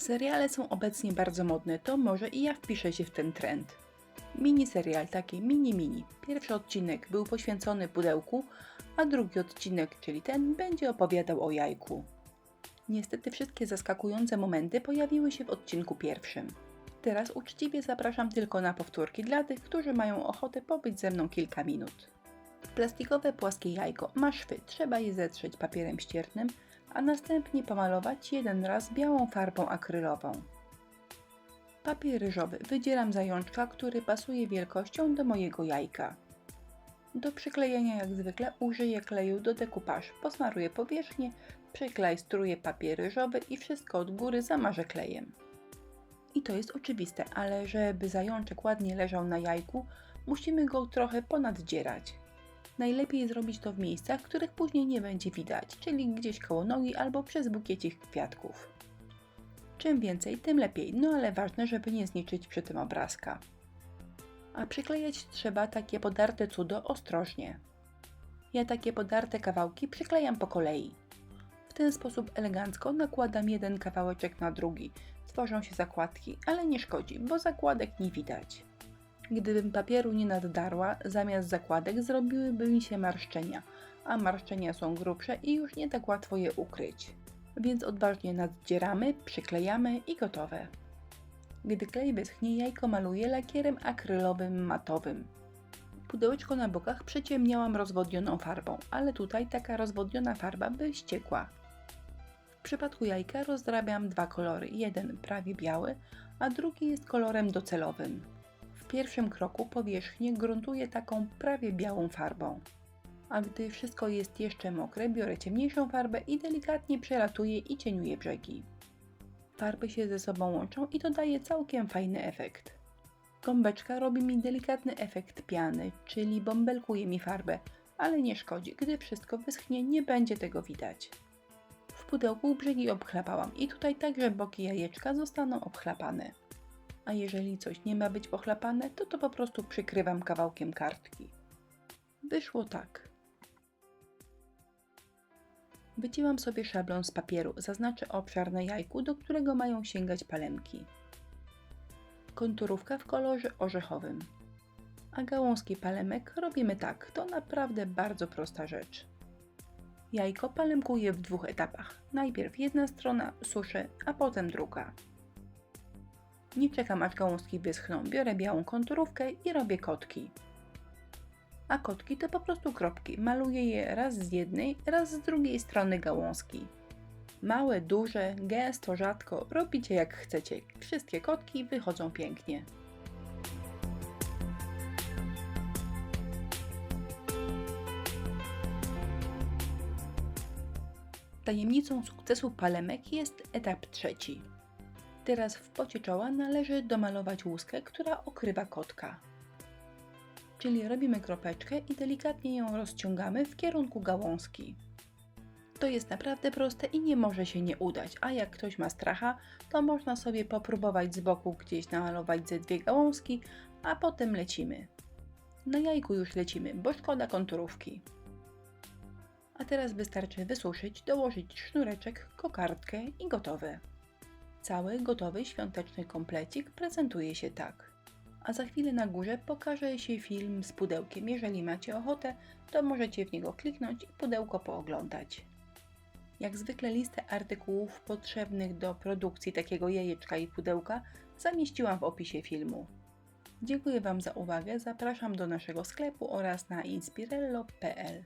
Seriale są obecnie bardzo modne, to może i ja wpiszę się w ten trend. Mini serial, taki mini mini. Pierwszy odcinek był poświęcony pudełku, a drugi odcinek, czyli ten, będzie opowiadał o jajku. Niestety wszystkie zaskakujące momenty pojawiły się w odcinku pierwszym. Teraz uczciwie zapraszam tylko na powtórki dla tych, którzy mają ochotę pobyć ze mną kilka minut. Plastikowe płaskie jajko ma szwy, trzeba je zetrzeć papierem ściernym, a następnie pomalować jeden raz białą farbą akrylową. Papier ryżowy wydzieram zajączka, który pasuje wielkością do mojego jajka. Do przyklejenia jak zwykle użyję kleju do dekupaż. Posmaruję powierzchnię, przyklejstruję papier ryżowy i wszystko od góry zamarzę klejem. I to jest oczywiste, ale żeby zajączek ładnie leżał na jajku, musimy go trochę ponaddzierać. Najlepiej zrobić to w miejscach, których później nie będzie widać, czyli gdzieś koło nogi albo przez bukiecik kwiatków. Czym więcej, tym lepiej, no ale ważne, żeby nie zniszczyć przy tym obrazka. A przyklejać trzeba takie podarte cudo ostrożnie. Ja takie podarte kawałki przyklejam po kolei. W ten sposób elegancko nakładam jeden kawałeczek na drugi. Tworzą się zakładki, ale nie szkodzi, bo zakładek nie widać. Gdybym papieru nie naddarła, zamiast zakładek zrobiłyby mi się marszczenia, a marszczenia są grubsze i już nie tak łatwo je ukryć. Więc odważnie naddzieramy, przyklejamy i gotowe. Gdy klej wyschnie, jajko maluję lakierem akrylowym matowym. Pudełeczko na bokach przyciemniałam rozwodnioną farbą, ale tutaj taka rozwodniona farba by ściekła. W przypadku jajka rozdrabiam dwa kolory, jeden prawie biały, a drugi jest kolorem docelowym. Pierwszym kroku powierzchnię gruntuję taką prawie białą farbą. A gdy wszystko jest jeszcze mokre, biorę ciemniejszą farbę i delikatnie przelatuję i cieniuję brzegi. Farby się ze sobą łączą i to daje całkiem fajny efekt. Gąbeczka robi mi delikatny efekt piany, czyli bąbelkuje mi farbę, ale nie szkodzi, gdy wszystko wyschnie, nie będzie tego widać. W pudełku brzegi obchlapałam i tutaj także boki jajeczka zostaną obchlapane. A jeżeli coś nie ma być pochlapane, to to po prostu przykrywam kawałkiem kartki. Wyszło tak. Wycięłam sobie szablon z papieru, zaznaczę obszar na jajku, do którego mają sięgać palemki. Konturówka w kolorze orzechowym. A gałązki palemek robimy tak, to naprawdę bardzo prosta rzecz. Jajko palemkuję w dwóch etapach. Najpierw jedna strona suszę, a potem druga. Nie czekam aż gałązki wyschną, biorę białą konturówkę i robię kotki. A kotki to po prostu kropki. Maluję je raz z jednej, raz z drugiej strony gałązki. Małe, duże, gęsto, rzadko, robicie jak chcecie. Wszystkie kotki wychodzą pięknie. Tajemnicą sukcesu palemek jest etap trzeci. Teraz w pocie czoła należy domalować łuskę, która okrywa kotka. Czyli robimy kropeczkę i delikatnie ją rozciągamy w kierunku gałązki. To jest naprawdę proste i nie może się nie udać, a jak ktoś ma stracha, to można sobie popróbować z boku gdzieś namalować ze dwie gałązki, a potem lecimy. Na jajku już lecimy, bo szkoda konturówki. A teraz wystarczy wysuszyć, dołożyć sznureczek, kokardkę i gotowe. Cały gotowy świąteczny komplecik prezentuje się tak. A za chwilę na górze pokaże się film z pudełkiem. Jeżeli macie ochotę, to możecie w niego kliknąć i pudełko pooglądać. Jak zwykle listę artykułów potrzebnych do produkcji takiego jajeczka i pudełka zamieściłam w opisie filmu. Dziękuję Wam za uwagę, zapraszam do naszego sklepu oraz na inspirello.pl.